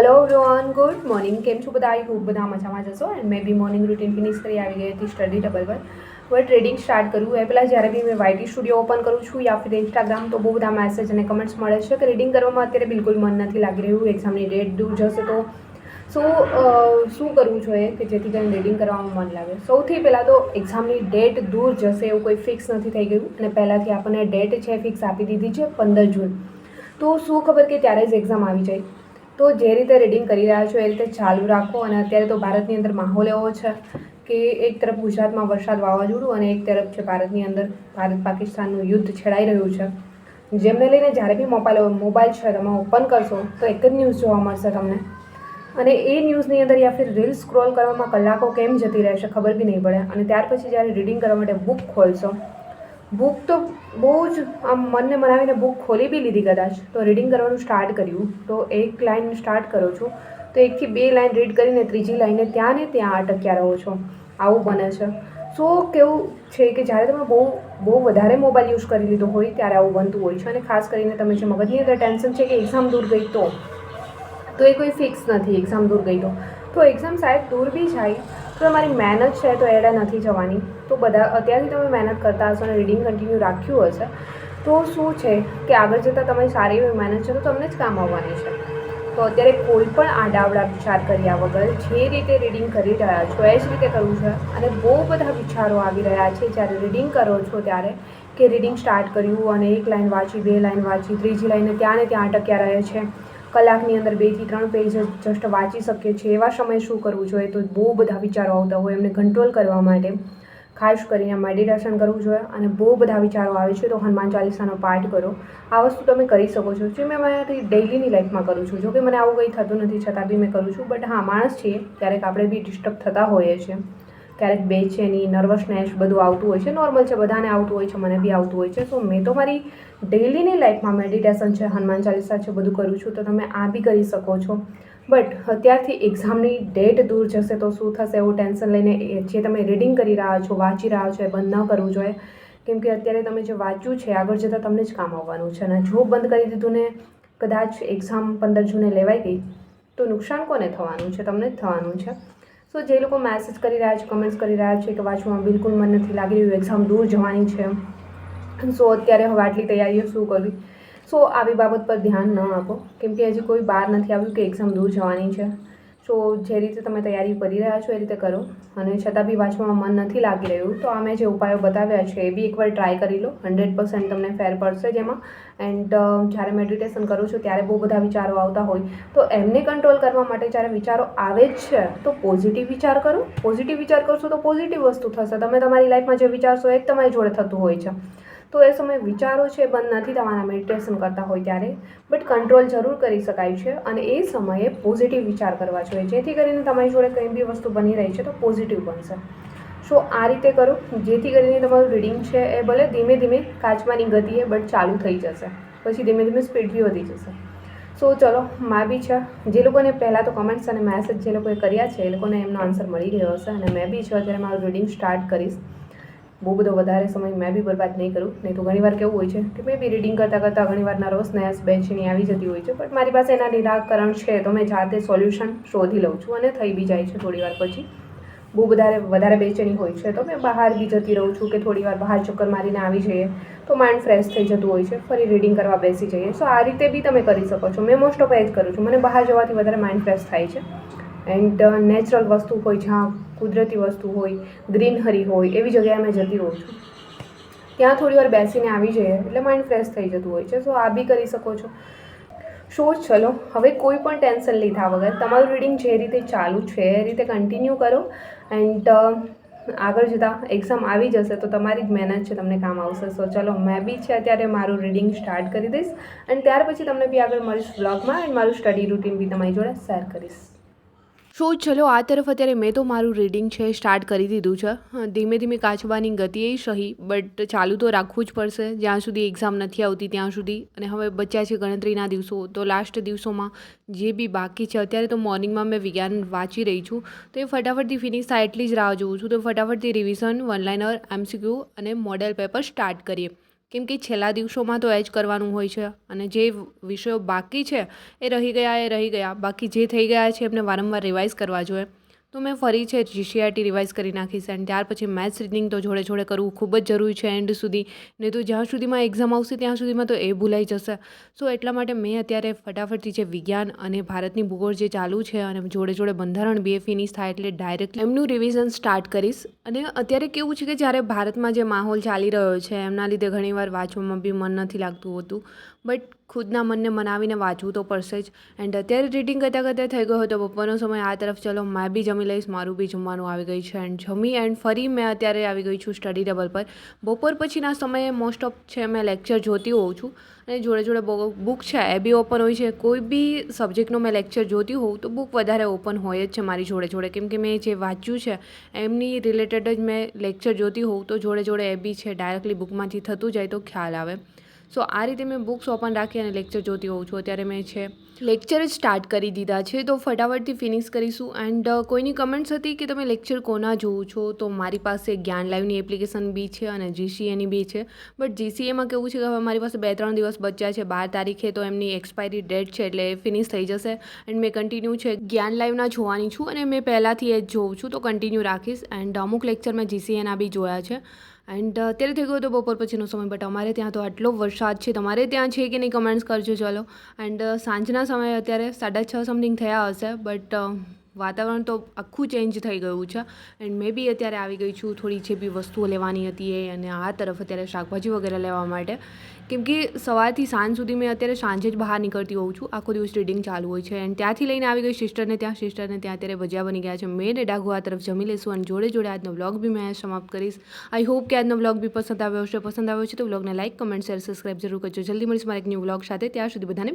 Hello Rohan good morning કેમ છો બધા? આઈ હોપ બધા મજામાં જશો એન્ડ મેં બી મોર્નિંગ રૂટીન ફિનિશ કરી, આવી ગઈ હતી સ્ટડી ડબલ પર. હવે ટ્રેડિંગ સ્ટાર્ટ કરું. એ પહેલાં જ્યારે બી મેં વાયટી સ્ટુડિયો ઓપન કરું છું યા ફિર ઇન્સ્ટાગ્રામ તો બહુ બધા મેસેજ અને કમેન્ટ્સ મળે છે કે રીડિંગ કરવામાં અત્યારે બિલકુલ મન નથી લાગી રહ્યું. એક્ઝામની ડેટ દૂર જશે તો. શું શું કરવું જોઈએ કે જેથી કરીને રીડિંગ કરવામાં મન લાગે. સૌથી પહેલાં તો એક્ઝામની ડેટ દૂર જશે એવું કોઈ ફિક્સ નથી થઈ ગયું. અને પહેલાંથી આપણને ડેટ છે ફિક્સ આપી દીધી છે પંદર જૂન. તો શું ખબર કે ત્યારે જ એક્ઝામ આવી જાય. તો જે રીતે રીડિંગ કરી રહ્યા છો એ રીતે ચાલુ રાખો અને અત્યારે તો ભારતની અંદર માહોલ એવો છે કે એક તરફ ગુજરાતમાં વરસાદ વાવાઝોડું અને એક તરફ છે ભારતની અંદર ભારત પાકિસ્તાનનું યુદ્ધ છેડાઈ રહ્યું છે. જેમને લઈને જ્યારે બી મોબાઈલ મોબાઈલ છે, તમે ઓપન કરશો તો એક જ ન્યૂઝ જોવા મળશે તમને. અને એ ન્યૂઝની અંદર યા ફિર રીલ સ્ક્રોલ કરવામાં કલાકો કેમ જતી રહેશે ખબર બી નહીં પડે અને ત્યાર પછી જ્યારે રીડિંગ કરવા માટે બુક ખોલશો બુક તો બહુ જ, આમ મનને મનાવીને બુક ખોલી બી લીધી કદાચ. તો રીડિંગ કરવાનું સ્ટાર્ટ કર્યું. તો એક લાઈન સ્ટાર્ટ કરો છો. તો એકથી બે લાઈન રીડ કરીને ત્રીજી લાઈને ત્યાં ને ત્યાં અટક્યા રહો છો. આવું બને છે. સો કેવું છે કે જ્યારે તમે બહુ બહુ વધારે મોબાઈલ યુઝ કરી લીધો હોય ત્યારે આવું બનતું હોય છે. અને ખાસ કરીને તમે જે મગજની અંદર ટેન્શન છે કે એક્ઝામ દૂર ગઈ તો તો એ કોઈ ફિક્સ નથી. એક્ઝામ દૂર ગઈ તો. તો એક્ઝામ સાહેબ દૂર બી જાય. તો તમારી મહેનત છે તો એડા નથી જવાની. તો બધા અત્યારથી તમે મહેનત કરતા હશો અને રીડિંગ કન્ટિન્યુ રાખ્યું હશે, તો શું છે કે આગળ જતાં તમારી સારી એવી મહેનત છે તો તમને જ કામ આવવાની છે. તો અત્યારે કોઈ પણ આડાવડા વિચાર કર્યા વગર જે રીતે રીડિંગ કરી રહ્યા છો, એ જ રીતે કરવું છે. અને બહુ બધા વિચારો આવી રહ્યા છે જ્યારે રીડિંગ કરો છો ત્યારે કે રીડિંગ સ્ટાર્ટ કર્યું અને એક લાઈન વાંચી, બે લાઈન વાંચી, ત્રીજી લાઈને ત્યાં ને ત્યાં અટક્યા રહે છે. કલાકની અંદર બેથી ત્રણ પેજ જસ્ટ વાંચી શકીએ છીએ. એવા સમયે શું કરવું જોઈએ? તો બહુ બધા વિચારો આવતા હોય એમને કંટ્રોલ કરવા માટે ખાસ કરીને મેડિટેશન કરવું જોઈએ અને બહુ બધા વિચારો આવે છે તો હનુમાન ચાલીસાનો પાઠ કરો. આ વસ્તુ તમે કરી શકો છો. જે મેં મારાથી ડેઇલીની લાઈફમાં કરું છું. જોકે મને આવું કંઈ થતું નથી, છતાં બી મેં કરું છું. બટ હા, માણસ છીએ, ક્યારેક આપણે બી ડિસ્ટર્બ થતા હોઈએ છીએ. ક્યારેક બેચેની નર્વસનેસ બધું આવતું હોય છે નોર્મલ છે, બધાને આવતું હોય છે, મને બી આવતું હોય છે. સો મેં તો મારી ડેઇલીની લાઈફમાં મેડિટેશન છે, હનુમાન ચાલીસા છે, બધું કરું છું, તો તમે આ બી કરી શકો છો. બટ અત્યારથી એક્ઝામની ડેટ દૂર જશે, તો શું થશે એવું ટેન્શન લઈને જે તમે રીડિંગ કરી રહ્યા છો, વાંચી રહ્યા છો, એ બંધ ન કરવું જોઈએ. કેમ કે અત્યારે તમે જે વાંચ્યું છે, આગળ જતાં તમને જ કામ આવવાનું છે. અને જો બંધ કરી દીધું ને, કદાચ એક્ઝામ પંદર જૂને લેવાઈ ગઈ, તો નુકસાન કોને થવાનું છે? તમને જ થવાનું છે. સો જે લોકો મેસેજ કરી રહ્યા છે કમેન્ટ્સ કરી રહ્યા છે કે વાંચવામાં બિલકુલ મન નથી લાગી રહ્યું એક્ઝામ દૂર જવાની છે. સો અત્યારે હવે આટલી તૈયારીઓ શું કરવી સો આવી બાબત પર ધ્યાન ન આપો. કેમ કે હજી કોઈ બહાર નથી આવ્યું કે એક્ઝામ દૂર જવાની છે. સો જે રીતે તમે તૈયારી કરી રહ્યા છો એ રીતે કરો. અને છતાં બી વાંચવામાં મન નથી લાગી રહ્યું, તો આ મેં જે ઉપાયો બતાવ્યા છે એ બી એકવાર ટ્રાય કરી લો. હંડ્રેડ પર્સન્ટ તમને ફેર પડશે જેમાં. એન્ડ જ્યારે મેડિટેશન કરું છું ત્યારે બહુ બધા વિચારો આવતા હોય. તો એમને કંટ્રોલ કરવા માટે જ્યારે વિચારો આવે જ છે, તો પોઝિટિવ વિચાર કરો. પોઝિટિવ વિચાર કરશો તો પોઝિટિવ વસ્તુ થશે. તમે તમારી લાઈફમાં જે વિચારશો એ જ તમારી જોડે થતું હોય છે. તો એ સમયે વિચારો છે બંધ નથી તમારા મેડિટેશન કરતા હોય ત્યારે. બટ કંટ્રોલ જરૂર કરી શકાય છે અને એ સમયે પોઝિટિવ વિચાર કરવા જોઈએ. જેથી કરીને તમારી જોડે કંઈ બી વસ્તુ બની રહી છે તો પોઝિટિવ બનશે. સો આ રીતે કરો. જેથી કરીને તમારું રીડિંગ છે એ ભલે ધીમે ધીમે કાચમાની ગતિએ બટ ચાલુ થઈ જશે. પછી ધીમે ધીમે સ્પીડ બી વધી જશે. સો ચલો, મા બી છે. જે લોકોને પહેલાં તો કમેન્ટ્સ અને મેસેજ જે લોકોએ કર્યા છે એ લોકોને એમનો આન્સર મળી ગયો હશે અને મેં બી છે, અત્યારે મારું રીડિંગ સ્ટાર્ટ કરીશ. બહુ બધો વધારે સમય મેં બી બરબાદ નહીં કરું. નહીં તો ઘણીવાર કેવું હોય છે કે મેં બી રીડિંગ કરતાં કરતાં ઘણીવાર નર્વસનેસ બેચેની આવી જતી હોય છે. બટ મારી પાસે એના નિરાકરણ છે તો મેં જાતે સોલ્યુશન શોધી લઉં છું અને થઈ બી જાય છે થોડીવાર પછી. બહુ વધારે વધારે બેચેની હોય છે તો મેં બહાર બી જતી રહું છું કે થોડીવાર બહાર ચક્કર મારીને આવી જઈએ તો માઇન્ડ ફ્રેશ થઈ જતું હોય છે. ફરી રીડિંગ કરવા બેસી જઈએ. સો આ રીતે બી તમે કરી શકો છો. મેં મોસ્ટ ઓફ એ જ કરું છું. મને બહાર જવાથી વધારે માઇન્ડ ફ્રેશ થાય છે. એન્ડ નેચરલ વસ્તુ હોય, જ્યાં કુદરતી વસ્તુ હોય ગ્રીનહરી હોય, એવી જગ્યાએ મેં જતી રહું છું. ત્યાં થોડી વાર બેસીને આવી જઈએ, એટલે માઇન્ડ ફ્રેશ થઈ જતું હોય છે. સો આ બી કરી શકો છો. શો ચલો, હવે કોઈ પણ ટેન્શન લીધા વગર, તમારું રીડિંગ જે રીતે ચાલુ છે, એ રીતે કન્ટિન્યુ કરો. એન્ડ આગળ જતાં એક્ઝામ આવી જશે, તો તમારી જ મહેનત છે, તમને કામ આવશે. સો ચલો, મેં બી છે, અત્યારે મારું રીડિંગ સ્ટાર્ટ કરી દઈશ. અને ત્યાર પછી તમને બી આગળ મળીશ બ્લોગમાં એન્ડ મારું સ્ટડી રૂટીન બી તમારી જોડે શેર કરીશ. સો ચલો, આ તરફ અત્યારે મેં તો મારું રીડિંગ છે સ્ટાર્ટ કરી દીધું છે. ધીમે ધીમે કાચવાની ગતિ એ સહી બટ ચાલુ તો રાખવું જ પડશે. જ્યાં સુધી એક્ઝામ નથી આવતી, ત્યાં સુધી. અને હવે બચ્યા છે ગણતરીના દિવસો, તો લાસ્ટ દિવસોમાં જે બી બાકી છે, અત્યારે તો મોર્નિંગમાં મેં વિજ્ઞાન વાંચી રહી છું. તો એ ફટાફટથી ફિનિશ થાય એટલી જ રાહ જોઉં છું. તો ફટાફટથી રિવિઝન વન લાઇનર એમસીક્યુ અને મોડેલ પેપર સ્ટાર્ટ કરીએ. કેમ કે છેલ્લા દિવસોમાં તો એ જ કરવાનું હોય છે અને જે વિષયો બાકી છે એ રહી ગયા એ રહી ગયા. બાકી જે થઈ ગયા છે એમને વારંવાર રિવાઇઝ કરવા જોઈએ. તો મેં ફરી છે જીસીઆરટી રિવાઇઝ કરી નાખીશ એન્ડ ત્યાર પછી મેથ્સ રીડિંગ તો જોડે જોડે કરવું ખૂબ જ જરૂરી છે એન્ડ સુધી. નહીં તો જ્યાં સુધીમાં એક્ઝામ આવશે ત્યાં સુધીમાં તો એ ભૂલાઈ જશે. સો એટલા માટે મેં અત્યારે ફટાફટથી જે વિજ્ઞાન અને ભારતની ભૂગોળ જે ચાલુ છે અને જોડે જોડે બંધારણ બી ફિનિશ થાય એટલે ડાયરેક્ટ એમનું રિવિઝન સ્ટાર્ટ કરીશ. અને અત્યારે કેવું છે કે જ્યારે ભારતમાં જે માહોલ ચાલી રહ્યો છે, એમના લીધે ઘણીવાર વાંચવામાં બી મન નથી લાગતું હોતું. બટ ખુદના મનને મનાવીને વાંચવું તો પડશે જ. એન્ડ અત્યારે રીડિંગ કરતાં કરતાં થઈ ગયો હતો બપોરનો સમય આ તરફ ચલો, મેં બી જમી લઈશ, મારું બી જમવાનું આવી ગયું છે. એન્ડ જમી એન્ડ ફરી મેં અત્યારે આવી ગઈ છું સ્ટડી ટેબલ પર. બપોર પછીના સમયે મોસ્ટ ઓફ છે મેં લેક્ચર જોતી હોઉં છું. અને જોડે જોડે બુક છે, એ બી ઓપન હોય છે. કોઈ બી સબ્જેક્ટનો મેં લેક્ચર જોતી હોઉં તો બુક વધારે ઓપન હોય જ છે મારી જોડે જોડે. કેમ કે મેં જે વાંચ્યું છે, એમની રિલેટેડ જ મેં લેક્ચર જોતી હોઉં તો જોડે જોડે એ બી છે ડાયરેક્ટલી બુકમાંથી થતું જાય તો ખ્યાલ આવે. સો આ રીતે મેં બુક્સ ઓપન રાખી અને લેક્ચર જોતી હોઉં છું. અત્યારે મેં છે લેક્ચર જ સ્ટાર્ટ કરી દીધા છે. તો ફટાફટથી ફિનિશ કરીશું. એન્ડ કોઈની કમેન્ટ્સ હતી કે તમે લેક્ચર કોના જોવો છો? તો મારી પાસે જ્ઞાન લાઈવની એપ્લિકેશન બી છે અને જીસીએની બી છે. બટ જીસીએમાં કેવું છે કે હવે મારી પાસે બે ત્રણ દિવસ બચ્યા છે. બાર તારીખે તો એમની એક્સપાયરી ડેટ છે એટલે ફિનિશ થઈ જશે. એન્ડ મેં કન્ટિન્યુ છે જ્ઞાન લાઈવના જોવાની છું અને મેં પહેલાંથી એ જ જોઉં છું. તો કન્ટિન્યુ રાખીશ. એન્ડ અમુક લેક્ચર મેં જીસીએના બી જોયા છે. એન્ડ અત્યારે થઈ ગયો તો બપોર પછીનો સમય બટ અમારે ત્યાં તો આટલો વરસાદ છે. તમારે ત્યાં છે કે નહીં કમેન્ટ્સ કરજો, ચલો. એન્ડ સાંજના સમયે અત્યારે સાડા છ સમથિંગ થયા હશે બટ વાતાવરણ તો આખું ચેન્જ થઈ ગયું છે. એન્ડ મેં બી અત્યારે આવી ગઈ છું, થોડી જે બી વસ્તુઓ લેવાની હતી એ અને આ તરફ અત્યારે શાકભાજી વગેરે લેવા માટે. કેમ કે સવારથી સાંજ સુધી મેં અત્યારે સાંજે જ બહાર નીકળતી હોઉં છું. આખો દિવસ રીડિંગ ચાલુ હોય છે. એન્ડ ત્યાંથી લઈને આવી ગઈ સિસ્ટરને ત્યાં સિસ્ટરને ત્યાં અત્યારે ભજીયા બની ગયા છે. મેં ડાઘુ આ તરફ જમી લઈશું અને જોડે જોડે આજનો બ્લોગ બી મેં સમાપ્ત કરીશ. આઈ હોપ કે આજનો બ્લોગ બી પસંદ આવ્યો હશે. પસંદ આવ્યો છે તો બ્લોગને લાઇક કમેન્ટ શેર સબસ્ક્રાઈબ જરૂર કરજો. જલ્દી મળીશ મારા એક ન્યૂ બ્લોગ સાથે. ત્યાં સુધી બધાને